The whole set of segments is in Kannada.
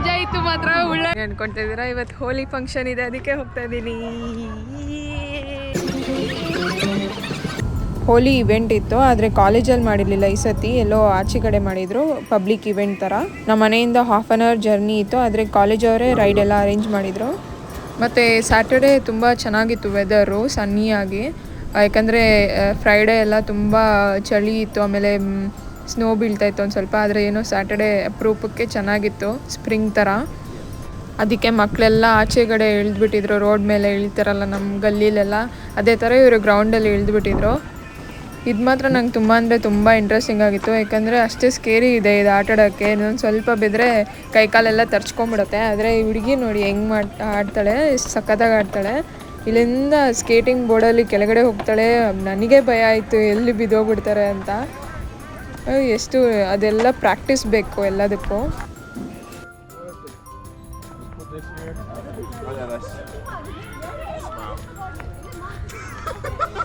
ಮಜಾ ಇತ್ತು ಮಾತ್ರ ಉಳ್ಳ ಅನ್ಕೊಳ್ತಾ ಇದ್ದೀರಾ? ಇವತ್ತು ಹೋಲಿ ಫಂಕ್ಷನ್ ಇದೆ, ಅದಕ್ಕೆ ಹೋಗ್ತಾ ಇದ್ದೀನಿ ಹೋಲಿ ಇವೆಂಟ್ ಇತ್ತು, ಆದರೆ ಕಾಲೇಜಲ್ಲಿ ಮಾಡಿರಲಿಲ್ಲ ಈ ಸತಿ. ಎಲ್ಲೋ ಆಚೆ ಕಡೆ ಮಾಡಿದ್ರು ಪಬ್ಲಿಕ್ ಇವೆಂಟ್ ಥರ ನಮ್ಮ ಮನೆಯಿಂದ ಹಾಫ್ ಆನ್ ಅವರ್ ಜರ್ನಿ ಇತ್ತು, ಆದರೆ ಕಾಲೇಜ್ ಅವರೇ ರೈಡ್ ಎಲ್ಲ ಅರೇಂಜ್ ಮಾಡಿದರು. ಮತ್ತು ಸ್ಯಾಟರ್ಡೇ ತುಂಬ ಚೆನ್ನಾಗಿತ್ತು ವೆದರು ಸನ್ನಿಯಾಗಿ ಯಾಕಂದರೆ ಫ್ರೈಡೇ ಎಲ್ಲ ತುಂಬ ಚಳಿ ಇತ್ತು, ಆಮೇಲೆ ಸ್ನೋ ಬೀಳ್ತಾಯಿತ್ತು ಒಂದು ಸ್ವಲ್ಪ, ಆದರೆ ಏನೋ ಸ್ಯಾಟರ್ಡೇ ಅಪರೂಪಕ್ಕೆ ಚೆನ್ನಾಗಿತ್ತು ಸ್ಪ್ರಿಂಗ್ ಥರ ಅದಕ್ಕೆ ಮಕ್ಕಳೆಲ್ಲ ಆಚೆಗಡೆ ಇಳಿದ್ಬಿಟ್ಟಿದ್ರು ರೋಡ್ ಮೇಲೆ ಇಳಿತಾರಲ್ಲ ನಮ್ಮ ಗಲ್ಲಿಲೆಲ್ಲ. ಅದೇ ಥರ ಇವರು ಗ್ರೌಂಡಲ್ಲಿ ಇಳಿದ್ಬಿಟ್ಟಿದ್ರು. ಇದು ಮಾತ್ರ ನಂಗೆ ತುಂಬ ಅಂದರೆ ತುಂಬ ಇಂಟ್ರೆಸ್ಟಿಂಗ್ ಆಗಿತ್ತು. ಯಾಕಂದರೆ ಅಷ್ಟೇ ಸ್ಕೇರಿ ಇದೆ ಇದು ಆಟಾಡೋಕ್ಕೆ. ಇನ್ನೊಂದು ಸ್ವಲ್ಪ ಬಿದ್ದರೆ ಕೈಕಾಲೆಲ್ಲ ತರ್ಚ್ಕೊಂಡ್ಬಿಡುತ್ತೆ. ಆದರೆ ಈ ಹುಡುಗಿ ನೋಡಿ ಹೆಂಗೆ ಮಾಡಿ, ಆಡ್ತಾಳೆ ಸಖತ್ತಾಗಿ ಆಡ್ತಾಳೆ. ಇಲ್ಲಿಂದ ಸ್ಕೇಟಿಂಗ್ ಬೋರ್ಡಲ್ಲಿ ಕೆಳಗಡೆ ಹೋಗ್ತಾಳೆ. ನನಗೆ ಭಯ ಆಯಿತು, ಎಲ್ಲಿ ಬಿದ್ದೋಗ್ಬಿಡ್ತಾರೆ ಅಂತ. ಎಷ್ಟು, ಅದೆಲ್ಲ ಪ್ರಾಕ್ಟೀಸ್ ಬೇಕು ಎಲ್ಲದಕ್ಕೂ.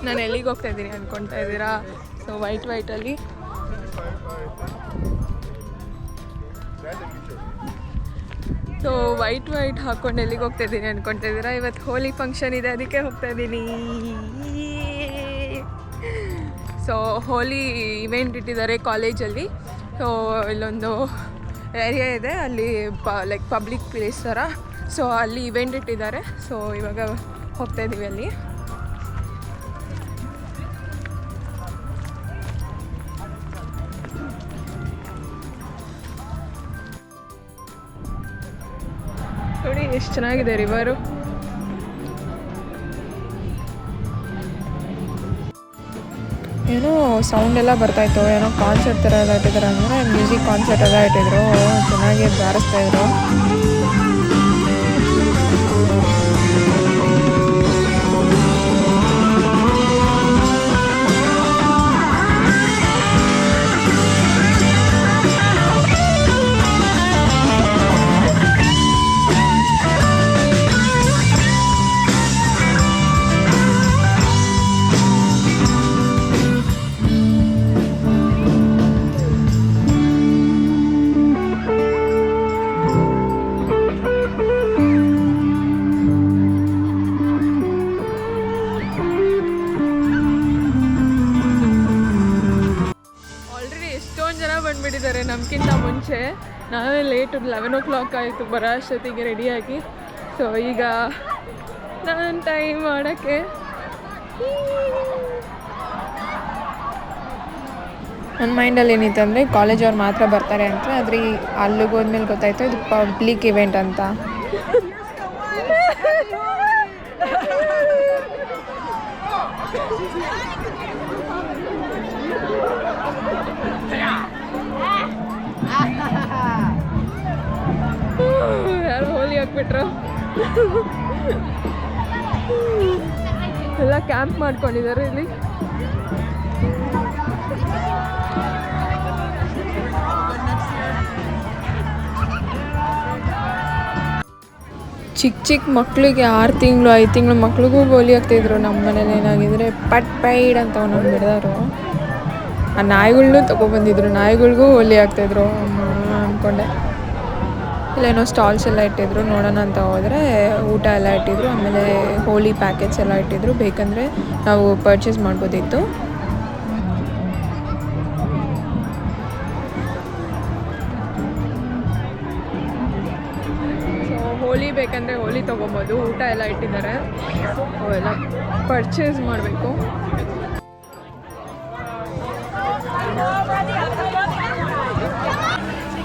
ನಾನು ಎಲ್ಲಿಗೆ ಹೋಗ್ತಾ ಇದ್ದೀನಿ ಅಂದ್ಕೊಳ್ತಾ ಇದ್ದೀರಾ? ಸೊ ವೈಟ್ ವೈಟಲ್ಲಿ ಸೊ ವೈಟ್ ವೈಟ್ ಹಾಕೊಂಡು ಎಲ್ಲಿಗೆ ಹೋಗ್ತಾ ಇದ್ದೀನಿ ಅಂದ್ಕೊಳ್ತಾ ಇದ್ದೀರಾ? ಇವತ್ತು ಹೋಲಿ ಫಂಕ್ಷನ್ ಇದೆ, ಅದಕ್ಕೆ ಹೋಗ್ತಾ ಇದ್ದೀನಿ. ಸೊ ಹೋಲಿ ಇವೆಂಟ್ ಇಟ್ಟಿದ್ದಾರೆ ಕಾಲೇಜಲ್ಲಿ. ಸೊ ಇಲ್ಲೊಂದು ಏರಿಯಾ ಇದೆ, ಅಲ್ಲಿ ಪ ಲೈಕ್ ಪಬ್ಲಿಕ್ ಪ್ಲೇಸ್ ಥರ. ಸೊ ಅಲ್ಲಿ ಇವೆಂಟ್ ಇಟ್ಟಿದ್ದಾರೆ. ಸೊ ಇವಾಗ ಹೋಗ್ತಾ ಇದ್ದೀವಿ ಅಲ್ಲಿ. ನೋಡಿ, ಎಷ್ಟು ಚೆನ್ನಾಗಿದೆ ರಿವರು ಏನೋ ಸೌಂಡ್ ಎಲ್ಲ ಬರ್ತಾಯಿತ್ತು ಏನೋ ಕಾನ್ಸರ್ಟ್ ಥರ ಎಲ್ಲ ಇಟ್ಟಿದ್ದಾರೆ ಅಂದರೆ ಮ್ಯೂಸಿಕ್ ಕಾನ್ಸರ್ಟ್ ಎಲ್ಲ ಇಟ್ಟಿದ್ರು, ಚೆನ್ನಾಗಿ ಬಾರಿಸ್ತಾ ಲೇಟ್ ಲೆವೆನ್ ಓ ಕ್ಲಾಕ್ ಆಯಿತು. ಬರೋ ಅಷ್ಟೊತ್ತಿಗೆ ರೆಡಿಯಾಗಿ ಸೊ ಈಗ ನಾನು ಟೈಮ್ ಮಾಡೋಕ್ಕೆ. ನನ್ನ ಮೈಂಡಲ್ಲಿ ಏನಿತ್ತು ಅಂದರೆ ಕಾಲೇಜ್ ಅವ್ರು ಮಾತ್ರ ಬರ್ತಾರೆ ಅಂತ. ಆದರೆ ಈ ಅಲ್ಲಿಗೆ ಹೋದ್ಮೇಲೆ ಗೊತ್ತಾಯ್ತು, ಇದು ಪಬ್ಲಿಕ್ ಇವೆಂಟ್ ಅಂತ. ಯಾರು ಹೋಲಿ ಹಾಕ್ಬಿಟ್ರು? ಎಲ್ಲ ಕ್ಯಾಂಪ್ ಮಾಡ್ಕೊಂಡಿದ್ದಾರೆ ಇಲ್ಲಿ. ಚಿಕ್ಕ ಚಿಕ್ಕ ಮಕ್ಕಳಿಗೆ ಆರು ತಿಂಗಳು, ಐದು ತಿಂಗಳು ಮಕ್ಳಿಗೂ ಗೋಲಿ ಹಾಕ್ತಿದ್ರು ನಮ್ಮ ಮನೇಲಿ ಏನಾಗಿದ್ರೆ ಪಟ್ ಪೈಡ್ ಅಂತ ಒಂದೊಂದು ಬಿಡ್ದಾರು ಆ ನಾಯಿಗಳ್ನೂ ತೊಗೊಬಂದಿದ್ರು. ನಾಯಿಗಳಿಗೂ ಹೋಲಿ ಹಾಕ್ತಿದ್ರು ಅಮ್ಮ ಅಂದ್ಕೊಂಡೆ ಇಲ್ಲೇನೋ ಸ್ಟಾಲ್ಸ್ ಎಲ್ಲ ಇಟ್ಟಿದ್ರು, ನೋಡೋಣ ಅಂತ ಹೋದರೆ ಊಟ ಎಲ್ಲ ಇಟ್ಟಿದ್ರು, ಆಮೇಲೆ ಹೋಳಿ ಪ್ಯಾಕೆಟ್ಸ್ ಎಲ್ಲ ಇಟ್ಟಿದ್ರು. ಬೇಕಂದರೆ ನಾವು ಪರ್ಚೇಸ್ ಮಾಡ್ಬೋದಿತ್ತು. ಹೋಳಿ ಬೇಕಂದರೆ ಹೋಳಿ ತೊಗೊಬೋದು. ಊಟ ಎಲ್ಲ ಇಟ್ಟಿದ್ದಾರೆ. ಅವೆಲ್ಲ ಪರ್ಚೇಸ್ ಮಾಡಬೇಕು.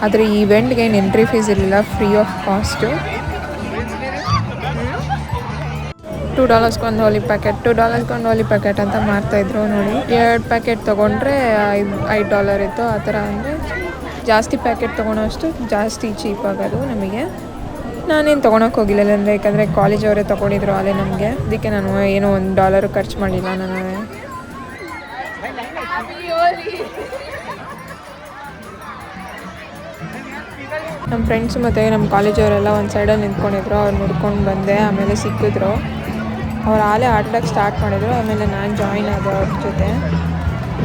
ಆದರೆ ಈ ಇವೆಂಟ್ಗೆ ಏನು ಎಂಟ್ರಿ ಫೀಸ್ ಇರಲಿಲ್ಲ ಫ್ರೀ ಆಫ್ ಕಾಸ್ಟು ಟೂ ಡಾಲರ್ಸ್ಗೆ ಒಂದು ಹೋಲಿ ಪ್ಯಾಕೆಟ್ ಟೂ ಡಾಲರ್ಸ್ಗೆ ಒಂದು ಹೋಲಿ ಪ್ಯಾಕೆಟ್ ಅಂತ ಮಾರ್ತಾಯಿದ್ರು ನೋಡಿ. ಎರಡು ಪ್ಯಾಕೆಟ್ ತೊಗೊಂಡ್ರೆ ಐದು ಐದು ಡಾಲರ್ ಇತ್ತು. ಆ ಥರ ಅಂದರೆ ಜಾಸ್ತಿ ಪ್ಯಾಕೆಟ್ ತೊಗೊಳೋಷ್ಟು ಜಾಸ್ತಿ ಚೀಪ್ ಆಗೋದು ನಮಗೆ. ನಾನೇನು ತೊಗೊಳಕ್ಕೆ ಹೋಗಿಲ್ಲ ಅಂದರೆ, ಯಾಕಂದರೆ ಕಾಲೇಜ್ ಅವರೇ ತೊಗೊಂಡಿದ್ರು ಅಲ್ಲೇ ನಮಗೆ. ಅದಕ್ಕೆ ನಾನು ಏನೋ ಒಂದು ಡಾಲರು ಖರ್ಚು ಮಾಡಿಲ್ಲ ನಾನು. ನಮ್ಮ ಫ್ರೆಂಡ್ಸ್ ಮತ್ತು ನಮ್ಮ ಕಾಲೇಜವರೆಲ್ಲ ಒಂದು ಸೈಡಲ್ಲಿ ನಿಂತ್ಕೊಂಡಿದ್ರು ಅವ್ರು ನೋಡ್ಕೊಂಡು ಬಂದೆ ಆಮೇಲೆ ಸಿಕ್ಕಿದ್ರು. ಅವ್ರು ಆಲೇ ಆಟಾಡಕ್ಕೆ ಸ್ಟಾರ್ಟ್ ಮಾಡಿದ್ರು ಆಮೇಲೆ ನಾನು ಜಾಯಿನ್ ಆದೆ ಅವ್ರ ಜೊತೆ.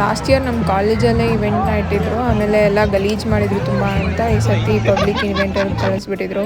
ಲಾಸ್ಟ್ ಇಯರ್ ನಮ್ಮ ಕಾಲೇಜಲ್ಲೇ ಇವೆಂಟ್ನ ಇಟ್ಟಿದ್ರು ಆಮೇಲೆ ಎಲ್ಲ ಗಲೀಜ್ ಮಾಡಿದ್ರು ತುಂಬ ಅಂತ. ಈ ಸರ್ತಿ ಪಬ್ಲಿಕ್ ಇವೆಂಟ್ ಇವೆಂಟಲ್ಲಿ ಕಳಿಸ್ಬಿಟ್ಟಿದ್ರು.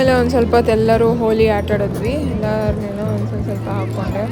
ಆಮೇಲೆ ಒಂದು ಸ್ವಲ್ಪ ಎಲ್ಲರೂ ಹೋಲಿ ಆಟ ಆಡಿದ್ವಿ. ಎಲ್ಲರನ್ನೇನೋ ಒಂದು ಸ್ವಲ್ಪ ಸ್ವಲ್ಪ ಹಾಕ್ಕೊಂಡೆ.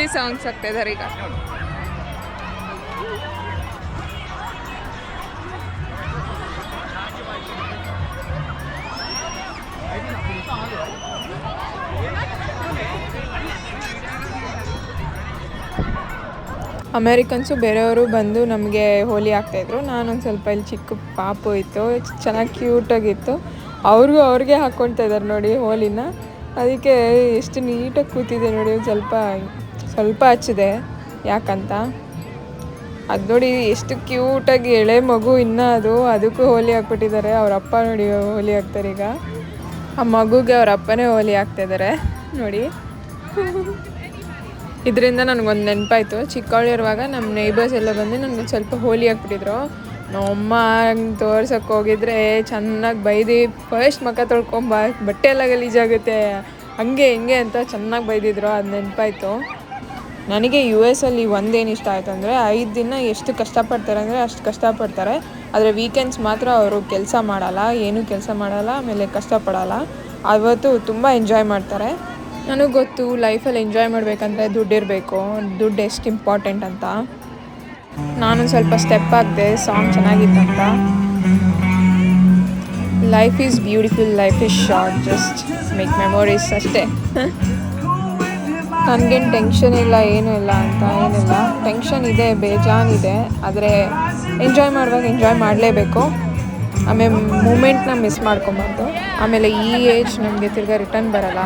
ಹಿಂದಿ ಸಾಂಗ್ಸ್ ಆಗ್ತಾ ಇದ್ದಾರೆ ಈಗ. ಅಮೇರಿಕನ್ಸು ಬೇರೆಯವರು ಬಂದು ನಮಗೆ ಹೋಲಿ ಆಗ್ತಾಯಿದ್ರು ನಾನೊಂದು ಸ್ವಲ್ಪ ಇಲ್ಲಿ ಚಿಕ್ಕ ಪಾಪು ಇತ್ತು, ಚೆನ್ನಾಗಿ ಕ್ಯೂಟಾಗಿತ್ತು ಅವ್ರಿಗೂ ಅವ್ರಿಗೆ ಹಾಕ್ಕೊಳ್ತಾ ಇದ್ದಾರೆ ನೋಡಿ ಹೋಲಿನ. ಅದಕ್ಕೆ ಎಷ್ಟು ನೀಟಾಗಿ ಕೂತಿದೆ ನೋಡಿ, ಸ್ವಲ್ಪ ಸ್ವಲ್ಪ ಹಚ್ಚಿದೆ. ಯಾಕಂತ? ಅದು ನೋಡಿ ಎಷ್ಟು ಕ್ಯೂಟಾಗಿ ಎಳೆ ಮಗು ಇನ್ನೂ ಅದು, ಅದಕ್ಕೂ ಹೋಲಿ ಹಾಕ್ಬಿಟ್ಟಿದ್ದಾರೆ. ಅವ್ರ ಅಪ್ಪ ನೋಡಿ ಹೋಲಿ ಹಾಕ್ತಾರೆ ಈಗ. ಆ ಮಗುಗೆ ಅವ್ರ ಅಪ್ಪನೇ ಹೋಲಿ ಹಾಕ್ತಿದ್ದಾರೆ ನೋಡಿ. ಇದರಿಂದ ನನಗೊಂದು ನೆನಪಾಯಿತು. ಚಿಕ್ಕವಳಿರುವಾಗ ನಮ್ಮ ನೇಬರ್ಸ್ ಎಲ್ಲ ಬಂದು ನನಗೆ ಸ್ವಲ್ಪ ಹೋಲಿ ಹಾಕ್ಬಿಟ್ಟಿದ್ರು. ನಮ್ಮಮ್ಮ ಹಂಗೆ ತೋರ್ಸಕ್ಕೆ ಹೋಗಿದ್ರೆ ಚೆನ್ನಾಗಿ ಬೈದು ಫಸ್ಟ್ ಮಕ್ಕ ತೊಳ್ಕೊಂಬ, ಬಟ್ಟೆ ಎಲ್ಲ ಗಲೀಜಾಗುತ್ತೆ, ಹಂಗೆ ಹಿಂಗೆ ಅಂತ ಚೆನ್ನಾಗಿ ಬೈದಿದ್ರು. ಅದು ನೆನಪಾಯಿತು. ನನಗೆ ಯು ಎಸ್ ಅಲ್ಲಿ ಒಂದೇನು ಇಷ್ಟ ಆಯ್ತು ಅಂದರೆ ಐದು ದಿನ ಎಷ್ಟು ಕಷ್ಟಪಡ್ತಾರೆ ಅಂದರೆ ಅಷ್ಟು ಕಷ್ಟಪಡ್ತಾರೆ. ಆದರೆ ವೀಕೆಂಡ್ಸ್ ಮಾತ್ರ ಅವರು ಕೆಲಸ ಮಾಡಲ್ಲ, ಏನೂ ಕೆಲಸ ಮಾಡಲ್ಲ, ಆಮೇಲೆ ಕಷ್ಟಪಡಲ್ಲ. ಅವತ್ತು ತುಂಬ ಎಂಜಾಯ್ ಮಾಡ್ತಾರೆ. ನನಗೆ ಗೊತ್ತು ಲೈಫಲ್ಲಿ ಎಂಜಾಯ್ ಮಾಡಬೇಕಂದ್ರೆ ದುಡ್ಡಿರಬೇಕು ದುಡ್ಡು ಎಷ್ಟು ಇಂಪಾರ್ಟೆಂಟ್ ಅಂತ. ನಾನು ಸ್ವಲ್ಪ ಸ್ಟೆಪ್ ಹಾಕಿದೆ song ಚೆನ್ನಾಗಿತ್ತಂತ. Life is beautiful life is short just make memories ಅಷ್ಟೇ. ನನಗೇನು ಟೆನ್ಷನ್ ಇಲ್ಲ, ಏನೂ ಇಲ್ಲ ಅಂತ ಏನಿಲ್ಲ. ಟೆನ್ಷನ್ ಇದೆ, ಬೇಜಾನಿದೆ, ಆದರೆ ಎಂಜಾಯ್ ಮಾಡುವಾಗ ಎಂಜಾಯ್ ಮಾಡಲೇಬೇಕು. ಆಮೇಲೆ ಮೂಮೆಂಟ್ನ ಮಿಸ್ ಮಾಡ್ಕೊಬಾರ್ದು. ಆಮೇಲೆ ಈ ಏಜ್ ನಮಗೆ ತಿರ್ಗಾ ರಿಟರ್ನ್ ಬರಲ್ಲ.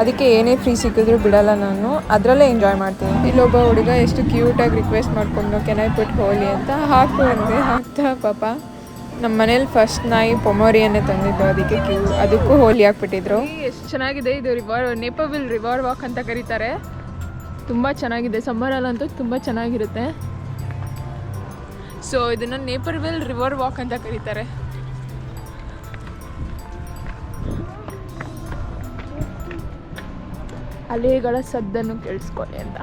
ಅದಕ್ಕೆ ಏನೇ ಫ್ರೀ ಸಿಕ್ಕಿದ್ರು ಬಿಡಲ್ಲ ನಾನು. ಅದರಲ್ಲೇ ಎಂಜಾಯ್ ಮಾಡ್ತೀನಿ. ಇಲ್ಲೊಬ್ಬ ಹುಡುಗ ಎಷ್ಟು ಕ್ಯೂಟಾಗಿ ರಿಕ್ವೆಸ್ಟ್ ಮಾಡ್ಕೊಂಡು ಕೆನಾಯ್ ಪುಟ್ ಹೋಲಿ ಅಂತ ಹಾಕು ಅಂದೆ ಹಾಕ್ತಾ, ಪಾಪ. ನಮ್ಮ ಮನೇಲಿ ಫಸ್ಟ್ ನಾಯಿ ಪೊಮೋರಿಯನ್ನೇ ತಂದಿದ್ದು, ಅದಕ್ಕೆ ಕ್ಯೂ ಅದಕ್ಕೂ ಹೋಲಿ ಹಾಕ್ಬಿಟ್ಟಿದ್ರು. ಎಷ್ಟು ಚೆನ್ನಾಗಿದೆ ಇದು ರಿವರ್ ನೇಪವಿಲ್ ರಿವರ್ ವಾಕ್ ಅಂತ ಕರೀತಾರೆ. ತುಂಬ ಚೆನ್ನಾಗಿದೆ. ಸಮ್ಮರಲ್ಲಂತೂ ತುಂಬ ಚೆನ್ನಾಗಿರುತ್ತೆ. ಸೊ ಇದನ್ನು ನೇಪರ್ವೆಲ್ ರಿವರ್ ವಾಕ್ ಅಂತ ಕರೀತಾರೆ. ಅಲೆಗಳ ಸದ್ದನ್ನು ಕೇಳಿಸ್ಕೊಳ್ಳಿ ಅಂತ.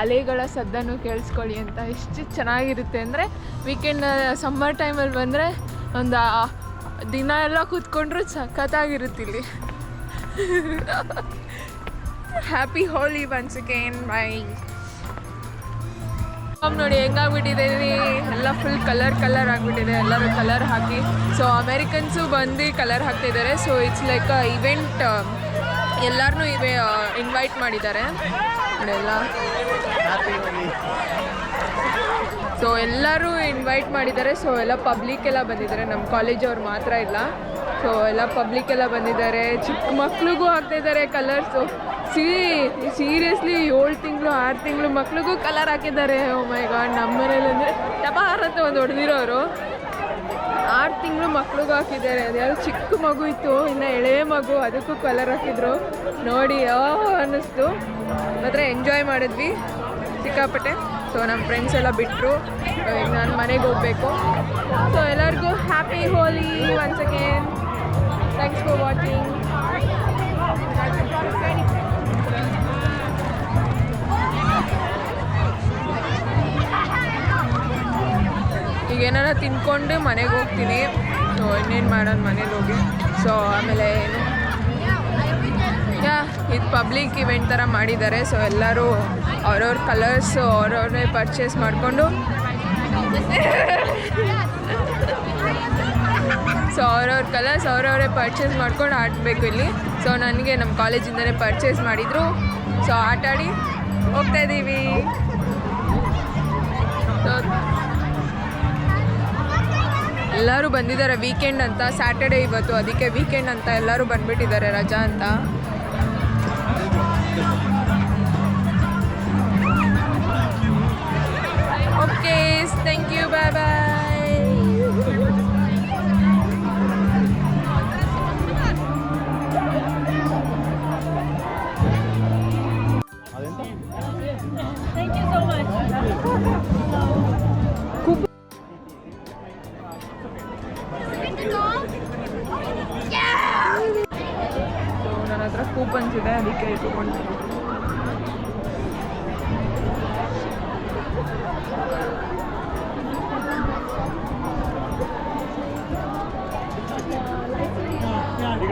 ಅಲೆಗಳ ಸದ್ದನ್ನು ಕೇಳಿಸ್ಕೊಳ್ಳಿ ಅಂತ ಎಷ್ಟು ಚೆನ್ನಾಗಿರುತ್ತೆ. ಅಂದರೆ ವೀಕೆಂಡ್ ಸಮ್ಮರ್ ಟೈಮಲ್ಲಿ ಬಂದರೆ ಒಂದು ದಿನ ಎಲ್ಲ ಕೂತ್ಕೊಂಡ್ರೂ ಸಖತ್ತಾಗಿರುತ್ತೆ ಇಲ್ಲಿ. Happy Holi once again bye ನೋಡಿ ಹೆಂಗಾಗ್ಬಿಟ್ಟಿದೆ ಎಲ್ಲ ಫುಲ್ ಕಲರ್ ಕಲರ್ ಆಗಿಬಿಟ್ಟಿದೆ. ಎಲ್ಲರೂ ಕಲರ್ ಹಾಕಿ. ಸೊ ಅಮೇರಿಕನ್ಸು ಬಂದು ಕಲರ್ ಹಾಕ್ತಿದ್ದಾರೆ. ಸೊ ಇಟ್ಸ್ ಲೈಕ್ ಇವೆಂಟ್ ಎಲ್ಲರನ್ನೂ ಇವೆ ಇನ್ವೈಟ್ ಮಾಡಿದ್ದಾರೆ. ಸೊ ಎಲ್ಲರೂ ಇನ್ವೈಟ್ ಮಾಡಿದ್ದಾರೆ. ಸೊ ಎಲ್ಲ ಪಬ್ಲಿಕ್ ಎಲ್ಲ ಬಂದಿದ್ದಾರೆ. ನಮ್ಮ ಕಾಲೇಜ್ ಅವ್ರು ಮಾತ್ರ ಇಲ್ಲ. ಸೊ ಎಲ್ಲ ಪಬ್ಲಿಕ್ ಎಲ್ಲ ಬಂದಿದ್ದಾರೆ. ಚಿಕ್ಕ ಮಕ್ಳಿಗೂ ಹಾಕ್ತಿದ್ದಾರೆ ಕಲರ್ಸು ಸೀ ಸೀರಿಯಸ್ಲಿ ಏಳು ತಿಂಗಳು, ಆರು ತಿಂಗಳು ಮಕ್ಳಿಗೂ ಕಲರ್ ಹಾಕಿದ್ದಾರೆ. ಓ ಮೈ ಗಾಡ್ ನಮ್ಮ ಮನೇಲಿ ಅಂದರೆ ಟಪಾರ್ ಅಂತ ಒಂದು ಹೊಡೆದಿರೋರು. ಆರು ತಿಂಗಳು ಮಕ್ಳಿಗೂ ಹಾಕಿದ್ದಾರೆ. ಅದ್ಯಾವ ಚಿಕ್ಕ ಮಗು ಇತ್ತು, ಇನ್ನು ಎಳೆ ಮಗು, ಅದಕ್ಕೂ ಕಲರ್ ಹಾಕಿದ್ರು. ನೋಡಿ ಅನ್ನಿಸ್ತು. ಮಾತ್ರ ಎಂಜಾಯ್ ಮಾಡಿದ್ವಿ ಸಿಕ್ಕಾಪಟ್ಟೆ. ಸೊ ನಮ್ಮ ಫ್ರೆಂಡ್ಸ್ ಎಲ್ಲ ಬಿಟ್ಟರು ಈಗ ನಾನು ಮನೆಗೆ ಹೋಗಬೇಕು. ಸೊ ಎಲ್ಲರಿಗೂ happy Holi once again thanks for watching ತಿನ್ಕೊಂಡು ಮನೆಗೆ ಹೋಗ್ತೀನಿ. ಸೊ ಇನ್ನೇನು ಮಾಡೋದು ಮನೇಲಿ ಹೋಗಿ. ಸೊ ಆಮೇಲೆ ಏನು? ಯಾ ಇದು ಪಬ್ಲಿಕ್ ಇವೆಂಟ್ ಥರ ಮಾಡಿದ್ದಾರೆ. ಸೊ ಎಲ್ಲರೂ ಅವ್ರವ್ರ ಕಲರ್ಸ್ ಅವ್ರವ್ರನ್ನೇ ಪರ್ಚೇಸ್ ಮಾಡಿಕೊಂಡು. ಸೊ ಅವ್ರವ್ರ ಕಲರ್ಸ್ ಅವ್ರವರೇ ಪರ್ಚೇಸ್ ಮಾಡ್ಕೊಂಡು ಆಡಬೇಕು ಇಲ್ಲಿ. ಸೊ ನನಗೆ ನಮ್ಮ ಕಾಲೇಜಿಂದನೇ ಪರ್ಚೇಸ್ ಮಾಡಿದರು. ಸೊ ಆಟಾಡಿ ಹೋಗ್ತಾ ಇದ್ದೀವಿ ಸೊ ಎಲ್ಲರೂ ಬಂದಿದ್ದಾರೆ ವೀಕೆಂಡ್ ಅಂತ. ಸ್ಯಾಟರ್ಡೆ ಇವತ್ತು, ಅದಕ್ಕೆ ವೀಕೆಂಡ್ ಅಂತ ಎಲ್ಲರೂ ಬಂದ್ಬಿಟ್ಟಿದ್ದಾರೆ ರಜಾ ಅಂತ. Okay thank you bye bye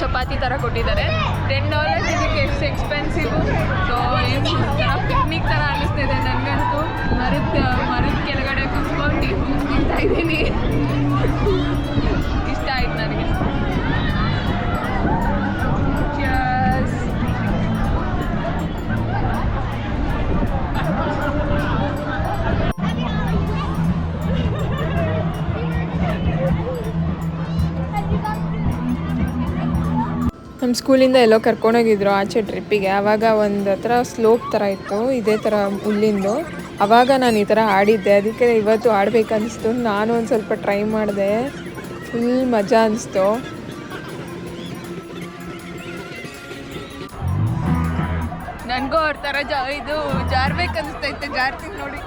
chapati ಥರ ಕೊಟ್ಟಿದ್ದಾರೆ. ಟೆನ್ ಡಾಲರ್ಸ್ ಇದಕ್ಕೆ ಎಷ್ಟು ಎಕ್ಸ್ಪೆನ್ಸಿವ್ ಸೊ ತರ ಪಿಕ್ನಿಕ್ ಥರ ಅನ್ನಿಸ್ತಿದೆ ನನಗಂತೂ ಮರದ ಮರದ ಕೆಳಗಡೆ ಕುತ್ಕೊಂಡು ಇದ್ದೀನಿ. ಇಷ್ಟ ಆಯ್ತು ನನಗೆ. ನಮ್ಮ ಸ್ಕೂಲಿಂದ ಎಲ್ಲೋ ಕರ್ಕೊಂಡೋಗಿದ್ರು ಆಚೆ ಟ್ರಿಪ್ಪಿಗೆ. ಆವಾಗ ಒಂದು ಹತ್ರ ಸ್ಲೋಪ್ ಥರ ಇತ್ತು, ಇದೇ ಥರ ಹುಲ್ಲಿಂದು. ಆವಾಗ ನಾನು ಈ ಥರ ಆಡಿದ್ದೆ. ಅದಕ್ಕೆ ಇವತ್ತು ಆಡಬೇಕನ್ನಿಸ್ತು ನಾನು ಒಂದು ಸ್ವಲ್ಪ ಟ್ರೈ ಮಾಡಿದೆ. ಫುಲ್ ಮಜಾ ಅನಿಸ್ತು. ನನಗೂ ಅವ್ರ ಥರ ಜಾ ಇದು ಜಾರ್ಬೇಕನ್ನಿಸ್ತೈತೆ ಜಾರ್ತೀನಿ ನೋಡಿ.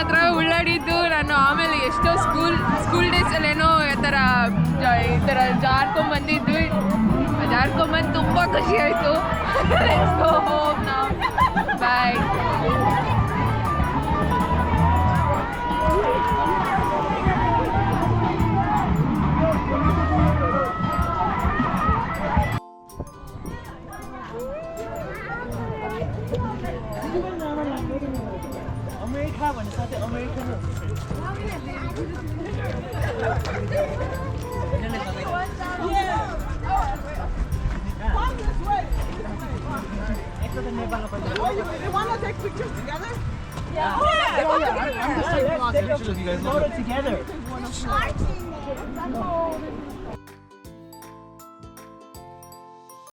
ಮಾತ್ರ ಉಳ್ಳಾಡಿದ್ದು ನಾನು ಆಮೇಲೆ ಎಷ್ಟೋ ಸ್ಕೂಲ್ ಸ್ಕೂಲ್ ಡೇಸಲ್ಲೇನೋ ಈ ಥರ ಜ- ಈ ಥರ ಜಾರ್ಕೊಂಬಂದಿದ್ವಿ ಜಾರ್ಕೊಂಬಂದು ತುಂಬ ಖುಷಿ ಆಯಿತು. Bye America. that America one. સાથે American Oh, you, you want to take pictures together? Yeah. Oh, yeah. Oh, yeah. I'm, just taking of pictures of you guys. Photo together.